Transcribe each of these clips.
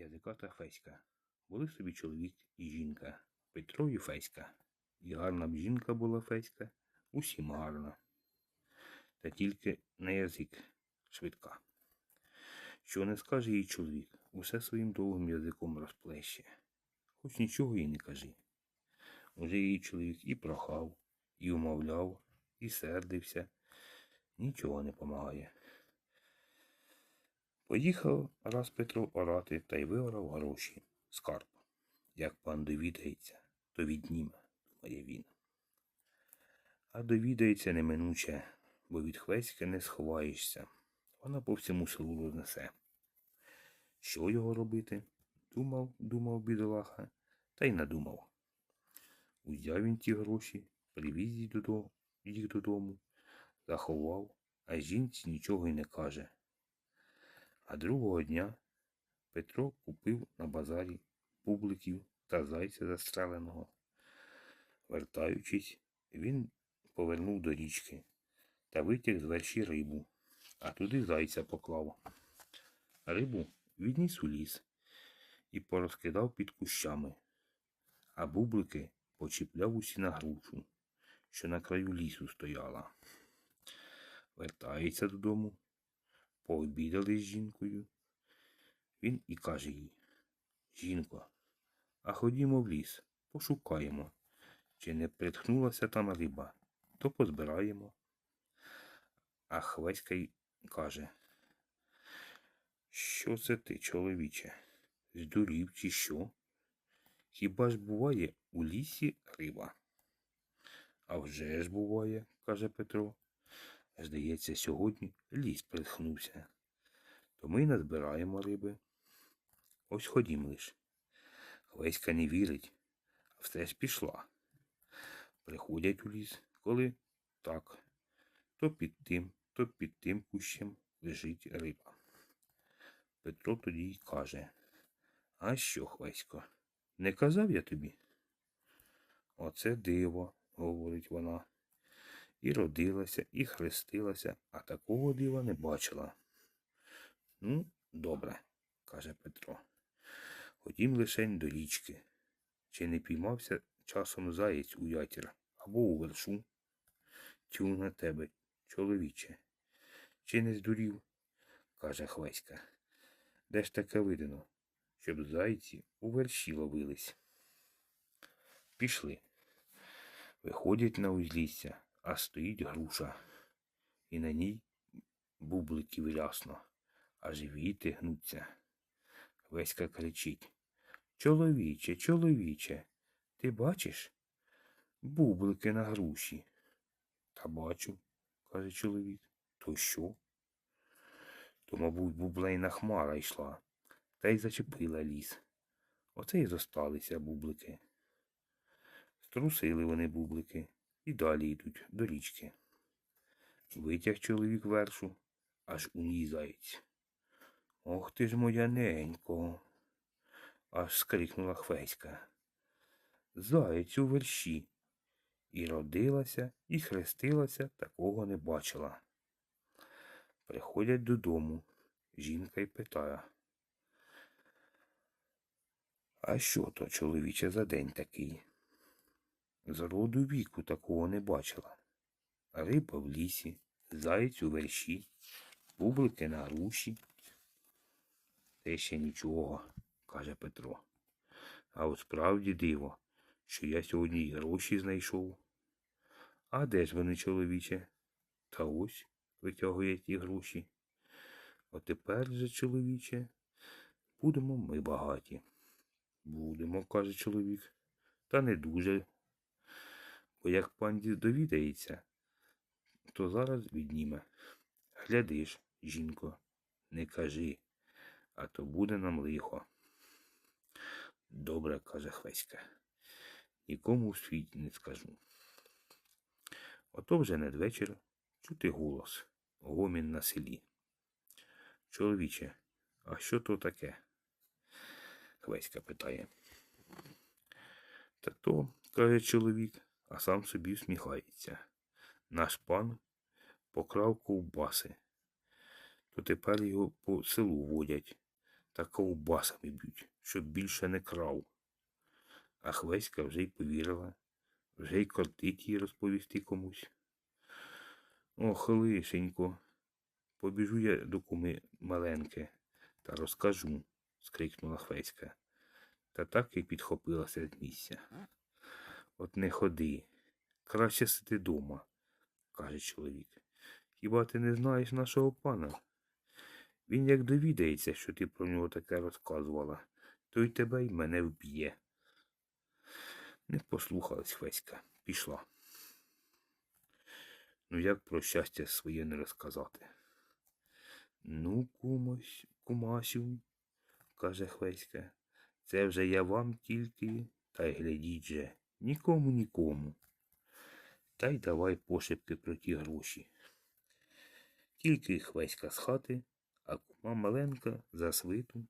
язика та Феська. Були собі чоловік і жінка, Петро і Феська. І гарна б жінка була Феська, усім гарна. Та тільки на язик швидка. Що не скаже їй чоловік, усе своїм довгим язиком розплеще. Хоч нічого їй не кажи. Уже її чоловік і прохав, і умовляв, і сердився. Нічого не помагає. Поїхав раз Петро орати та й виорав гроші, скарб. Як пан довідається, то відніме, думає він. А довідається неминуче, бо від хвеськи не сховаєшся. Вона по всьому селу рознесе. Що його робити? Думав, думав бідолаха, та й надумав. Узяв він ті гроші, привіз їх додому, заховав, а жінці нічого й не каже. А другого дня Петро купив на базарі бубликів та зайця застреленого. Вертаючись, він повернув до річки та витяг з верші рибу, а туди зайця поклав. Рибу відніс у ліс і порозкидав під кущами, а бублики почіпляв усі на грушу, що на краю лісу стояла. Вертається додому, пообідали з жінкою. Він і каже їй, жінко, а ходімо в ліс, пошукаємо, чи не притхнулася там риба, то позбираємо. А Хвеська й каже, що це ти, чоловіче? Здурів чи що? Хіба ж буває у лісі риба? А вже ж буває, каже Петро. Здається, сьогодні ліс притхнувся. То ми назбираємо риби. Ось ходім лиш. Хвеська не вірить, а все ж пішла. Приходять у ліс, коли так, то під тим, то під тим кущем лежить риба. Петро тоді й каже, а що, Хвесько, не казав я тобі? Оце диво, говорить вона. І родилася, і хрестилася, а такого дива не бачила. Ну, добре, каже Петро. Ходім лишень до річки. Чи не піймався часом заєць у ятір або у вершу? Тю на тебе, чоловіче. Чи не здурів? каже Хвеська. Де ж таке видано, щоб зайці у верші ловились? Пішли. Виходять на узлісся, а стоїть груша, і на ній бубликів рясно, аж віти гнуться. Веська кричить Чоловіче, чоловіче, ти бачиш? Бублики на груші. Та бачу, каже чоловік. То що? То, мабуть, бублейна хмара йшла, та й зачепила ліс. Оце й зосталися бублики. Струсили вони бублики і далі йдуть до річки. Витяг чоловік вершу, аж у ній заєць. Ох ти ж моя ненько, аж скрикнула Хвеська. Заєць у верші. І родилася, і хрестилася, такого не бачила. Приходять додому. Жінка й питає. А що то, чоловіче, за день такий? З роду віку такого не бачила. Риба в лісі, заєць у верші, бублики на груші. Те ще нічого, каже Петро. А от справді диво, що я сьогодні й гроші знайшов. А де ж вони, чоловіче? Та ось витягує ті гроші. Отепер же, чоловіче, будемо ми багаті. Будемо, каже чоловік, та не дуже. Бо як пан довідається, то зараз відніме. Гляди ж, жінко, не кажи, а то буде нам лихо. Добре, каже Хвеська, нікому в світі не скажу. Ото вже надвечір чути голос, гомін на селі. Чоловіче, а що то таке? Хвеська питає. Та то, каже чоловік, а сам собі всміхається. Наш пан покрав ковбаси, то тепер його по селу водять та ковбасами б'ють, щоб більше не крав. А Хвеська вже й повірила, вже й кортить їй розповісти комусь. Ох, лишенько, побіжу я до куми маленьке та розкажу, скрикнула Хвеська. Та так і підхопилася з місця. От не ходи, краще сиди дома, каже чоловік. Хіба ти не знаєш нашого пана? Він як довідається, що ти про нього таке розказувала, то й тебе й мене вб'є. Не послухалась Хвеська, пішла. Ну як про щастя своє не розказати? Ну, кумось, кумасю, каже Хвеська, це вже я вам тільки, та й глядіть же, нікому нікому. Та й давай пошепки про ті гроші. Тільки Хвеська з хати, а кума маленька за свиту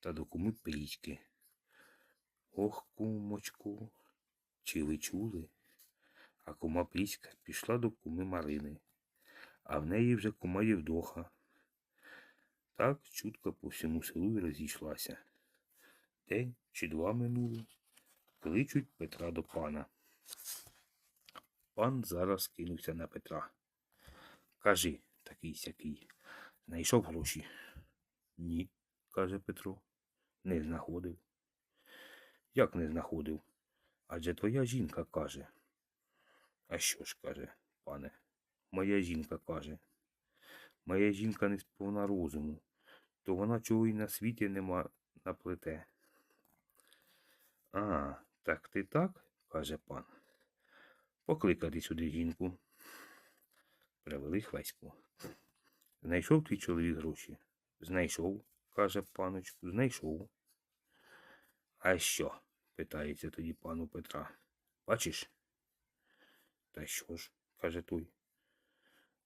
та до куми плічки. Ох, кумочку, чи ви чули? А кума Пліська пішла до куми Марини, а в неї вже кума Євдоха. Так чутко по всьому селу й розійшлася. День чи два минули, кличуть Петра до пана. Пан зараз кинувся на Петра. Кажи, такий сякий, знайшов гроші? Ні, каже Петро. Не знаходив. Як не знаходив? Адже твоя жінка каже. А що ж каже, пане? Моя жінка каже. Моя жінка не сповна розуму, то вона чого й на світі нема наплете. А, так ти так? каже пан. Покликати сюди жінку. Привели хвеську. Знайшов твій чоловік гроші? Знайшов, каже паночку, знайшов. А що? питається тоді пану Петра. Бачиш? Та що ж, каже той.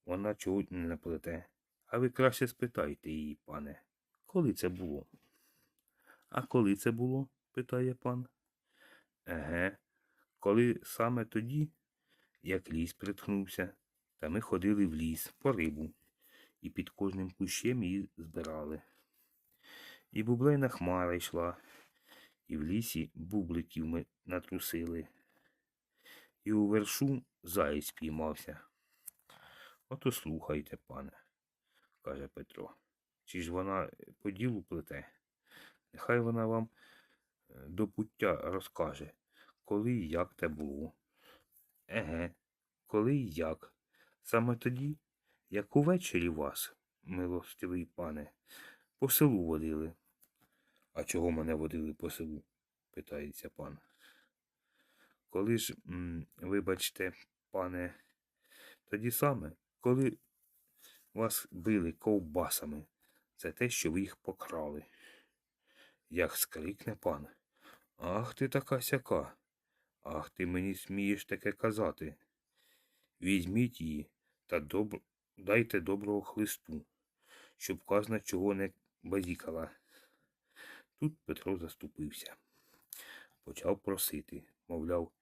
Вона чого не наплете. А ви краще спитайте її, пане, коли це було? А коли це було? питає пан. Еге, коли саме тоді, як ліс притхнувся, та ми ходили в ліс по рибу і під кожним кущем її збирали. І бублейна хмара йшла, і в лісі бубликів ми натрусили. І у вершу заєць піймався. Ото слухайте, пане, каже Петро. Чи ж вона по ділу плете? Нехай вона вам до пуття розкаже, коли і як те було. Еге, коли і як. Саме тоді, як увечері вас, милостивий пане, по селу водили. А чого мене водили по селу? питається пан. Коли ж, м, вибачте, пане, тоді саме, коли вас били ковбасами за те, що ви їх покрали. Як скрикне пан. Ах ти така сяка. Ах ти мені смієш таке казати. Візьміть її та добр... дайте доброго хлисту, щоб казна чого не базікала. Тут Петро заступився. Почав просити, мовляв,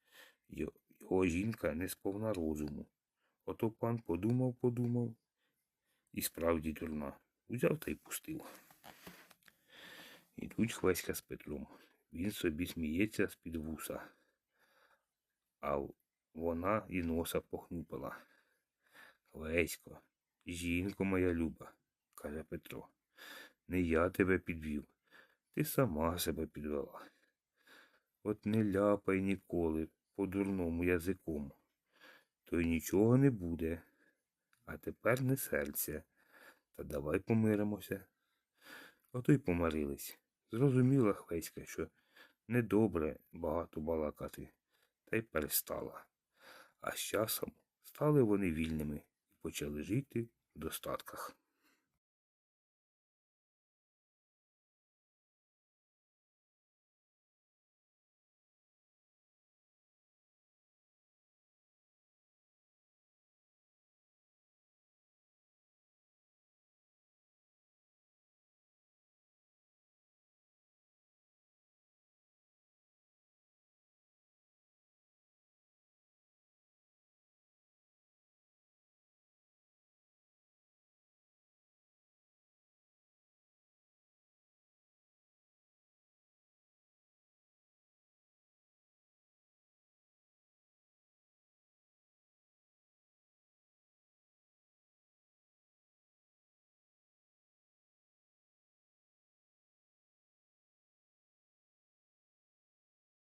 його жінка не сповна розуму. Ото пан подумав, подумав і справді дурна. Узяв та й пустив. Ідуть Хвеська з Петром. Він собі сміється з-під вуса, а вона і носа похнюпила. Хвесько, жінко моя люба, каже Петро, не я тебе підвів, ти сама себе підвела. От не ляпай ніколи по дурному язиком, то й нічого не буде. А тепер не серця, та давай помиримося. Ото й помирились. Зрозуміла Хвеська, що недобре багато балакати, та й перестала. А з часом стали вони вільними і почали жити в достатках.